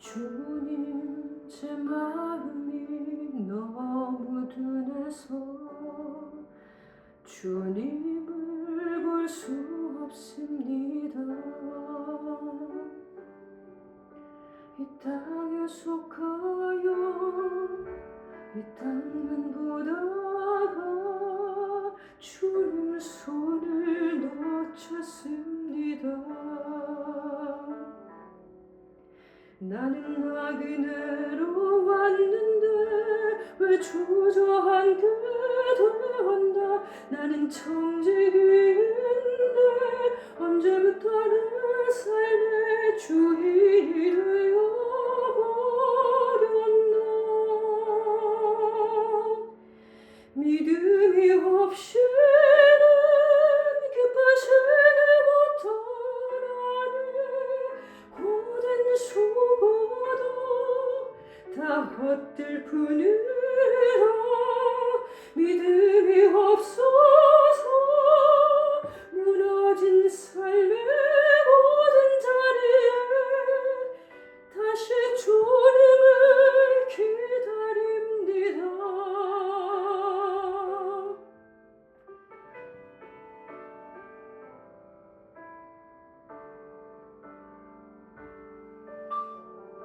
주님 제 마음이 너무 둔해서 주님을 볼 수 없습니다. 이 땅에 속하여 이 땅만 나는 나그네로 왔는데 왜 주저앉게 되었나 나는 청지기인데 언제부터 내 삶의 주인이 되어버렸나? 믿음이 없이 다 헛될 뿐이라 믿음이 없어서 무너진 삶의 모든 자리에 다시 주님을 기다립니다.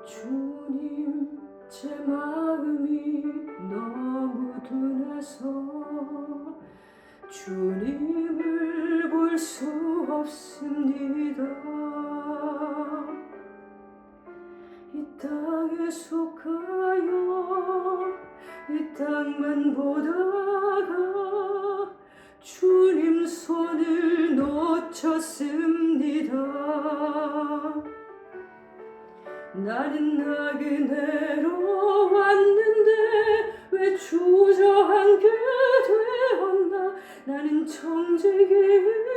주님 제 마음이 너무 둔해서 주님을 볼 수 없습니다. 이 땅에 속하여 이 땅만 보다가 주님 손을 놓쳤습니다 나는 나그네로 왔는데 왜 주저앉게 되었나? 나는 청지기인데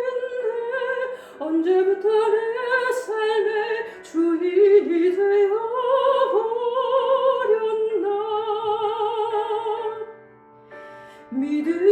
언제부터 내 삶의 주인이 되어버렸나? 믿음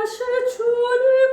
Taşı çölümü